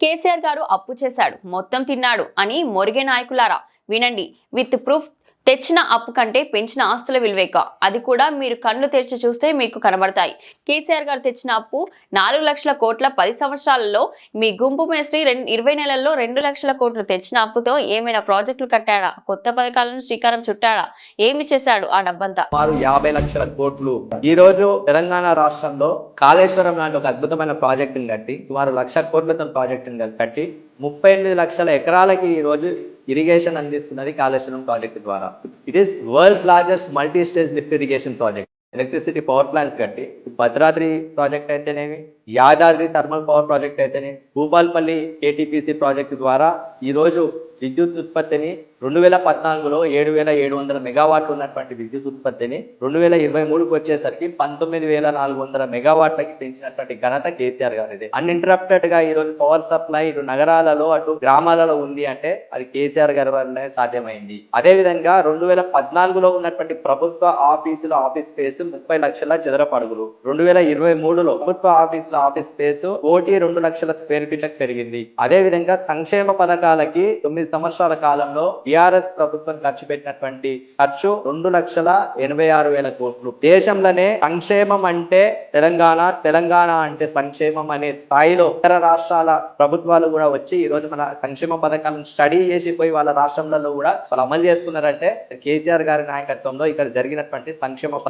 కేసీఆర్ గారు అప్పు చేశాడు మొత్తం తిన్నాడు అని మొరిగే నాయకులారా వినండి. విత్ ప్రూఫ్ తెచ్చిన అప్పు కంటే పెంచిన ఆస్తుల విలువేక. అది కూడా మీరు కళ్ళు తెరిచి చూస్తే మీకు కనబడతాయి. కేసీఆర్ గారు తెచ్చిన అప్పు నాలుగు లక్షల కోట్ల పది సంవత్సరాలలో మీ గుంపు మేస్త్రి రెండు ఇరవై నెలల్లో రెండు లక్షల కోట్లు తెచ్చిన అప్పుతో ఏమైనా ప్రాజెక్టులు కట్టాడా? కొత్త పథకాలను శ్రీకారం చుట్టాడా? ఏమి చేశాడు ఆ డబ్బంతా? సుమారు యాభై లక్షల కోట్లు. ఈ రోజు తెలంగాణ రాష్ట్రంలో కాళేశ్వరం లాంటి ఒక అద్భుతమైన ప్రాజెక్టు కట్టి సుమారు లక్ష కోట్లతో ప్రాజెక్టుని కట్టి ముప్పై ఎనిమిది లక్షల ఎకరాలకి ఈరోజు ఇరిగేషన్ అందిస్తున్నది కాళేశ్వరం ప్రాజెక్ట్ ద్వారా. It is world largest multi stage lift irrigation project electricity power plants కట్టి భద్రాద్రి ప్రాజెక్ట్ అయితేనేమి? యాదాద్రి థర్మల్ పవర్ ప్రాజెక్ట్ అయితేనే భూపాల్పల్లి కేటీపీసీ ప్రాజెక్టు ద్వారా ఈ రోజు విద్యుత్ ఉత్పత్తిని రెండు వేల పద్నాలుగులో ఏడు వేల ఏడు వందల మెగావాట్లు ఉన్నటువంటి విద్యుత్ ఉత్పత్తిని రెండు వేల ఇరవై మూడుకు వచ్చేసరికి పంతొమ్మిది వేల నాలుగు వందల మెగావాట్లకి పెంచినటువంటి ఘనత కేసీఆర్ గారిది. అన్ఇంటరప్టెడ్గా ఈ రోజు పవర్ సప్లై ఇటు నగరాలలో అటు గ్రామాలలో ఉంది అంటే అది కేసీఆర్ గారి వల్లనే సాధ్యమైంది. అదే విధంగా రెండు వేల పద్నాలుగులో ఉన్నటువంటి ప్రభుత్వ ఆఫీసుల ఆఫీస్ స్పేస్ ముప్పై లక్షల చదరపు అడుగులు రెండు వేల ఇరవై మూడులో ప్రభుత్వ ఆఫీసుల ఆఫీస్ స్పేస్ కోటి రెండు లక్షల స్క్వేర్ ఫీట్లకు పెరిగింది. అదే విధంగా సంక్షేమ పథకాలకి తొమ్మిది సంవత్సరాల కాలంలో టిఆర్ఎస్ ప్రభుత్వం ఖర్చు పెట్టినటువంటి ఖర్చు రెండు లక్షల ఎనభై ఆరు వేల కోట్లు. దేశంలోనే సంక్షేమం అంటే తెలంగాణ తెలంగాణ అంటే సంక్షేమం అనే స్థాయిలో ఇతర రాష్ట్రాల ప్రభుత్వాలు కూడా వచ్చి ఈ రోజు మన సంక్షేమ పథకాలను స్టడీ చేసి పోయి వాళ్ళ రాష్ట్రంలో కూడా వాళ్ళు అమలు చేసుకున్నారంటే కేసీఆర్ గారి నాయకత్వంలో ఇక్కడ జరిగినటువంటి సంక్షేమ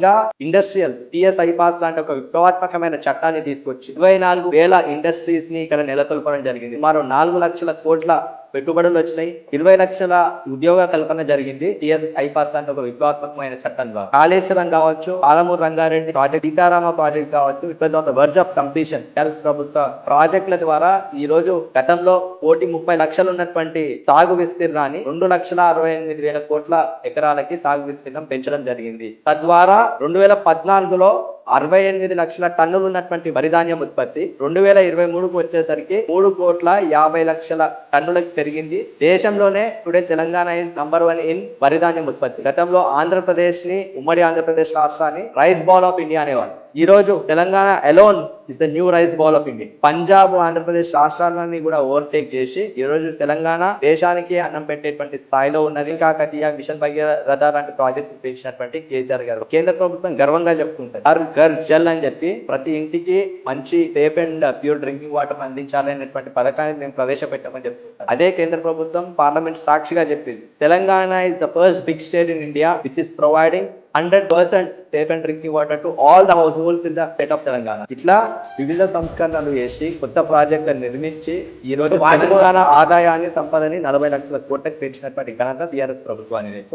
ఇండస్ట్రియల్ టిఎస్ పాస్ లాంటి ఒక విప్లవాత్మకమైన చట్టాన్ని తీసుకొచ్చి ఇరవై నాలుగు వేల ఇండస్ట్రీస్ని ఇక్కడ నెలకొల్పడం జరిగింది. మరో నాలుగు లక్షల కోట్ల పెట్టుబడులు వచ్చినాయి. ఇరవై లక్షల ఉద్యోగ కల్పన జరిగింది. టిఎస్ ఐపాస్ లాంటి ఒక విప్లవాత్మకమైన చట్టం ద్వారా. కాళేశ్వరం కావచ్చు పాలమూరు రంగారెడ్డి ప్రాజెక్ట్ సీతారామ ప్రాజెక్ట్ కావచ్చు ఇప్పుడు వర్జ్ ఆఫ్ కంప్లీషన్ టీఆర్ఎస్ ప్రభుత్వ ప్రాజెక్టుల ద్వారా ఈ రోజు గతంలో కోటి ముప్పై లక్షలు ఉన్నటువంటి సాగు విస్తీర్ణాన్ని రెండు లక్షల అరవై ఎనిమిది వేల కోట్ల ఎకరాలకి సాగు విస్తీర్ణం పెంచడం జరిగింది. తద్వారా రెండు వేల పద్నాలుగులో అరవై ఎనిమిది లక్షల టన్నులు ఉన్నటువంటి వరి ధాన్యం ఉత్పత్తి రెండు వేల ఇరవై మూడుకు వచ్చేసరికి మూడు కోట్ల యాభై లక్షల టన్నులకు పెరిగింది. దేశంలోనే today Telangana is number one in వరి ధాన్యం ఉత్పత్తి. గతంలో ఆంధ్రప్రదేశ్ని ఉమ్మడి ఆంధ్రప్రదేశ్ రాష్ట్రాన్ని రైస్ బాల్ ఆఫ్ ఇండియా అనేవాళ్ళు. ఈ రోజు Telangana alone is the new rice bowl of India Punjab Andhra Pradesh రాష్ట్రాలని కూడా ఓవర్టేక్ చేసి ఈ రోజు తెలంగాణ దేశానికి అన్నం పెట్టేటువంటి స్థాయిలో ఉన్నది. కాకతీయ మిషన్ భగీరథ లాంటి ప్రాజెక్ట్ పెంచినటువంటి కేసీఆర్ గారు. కేంద్ర ప్రభుత్వం గర్వంగా చెప్పుకుంటుంది. హర్ ఘర్ జల్ అని చెప్పి ప్రతి ఇంటికి మంచి safe and pure drinking water అందించాలనేటువంటి పథకాన్ని మేము ప్రవేశపెట్టామని చెప్తున్నాం అదే కేంద్ర ప్రభుత్వం పార్లమెంట్ సాక్షిగా చెప్పింది. Telangana is the first big state in India which is providing hundred percent safe and drinking water to all the households in the state of Telangana. ఇట్లా వివిధ సంస్కరణలు చేసి కొత్త ప్రాజెక్టులు నిర్మించి ఈ రోజు తెలంగాణ ఆదాయాన్ని సంపదని నలభై లక్షల కోట్లకు పెంచినటువంటి ఘనత టీఆర్ఎస్ ప్రభుత్వానికి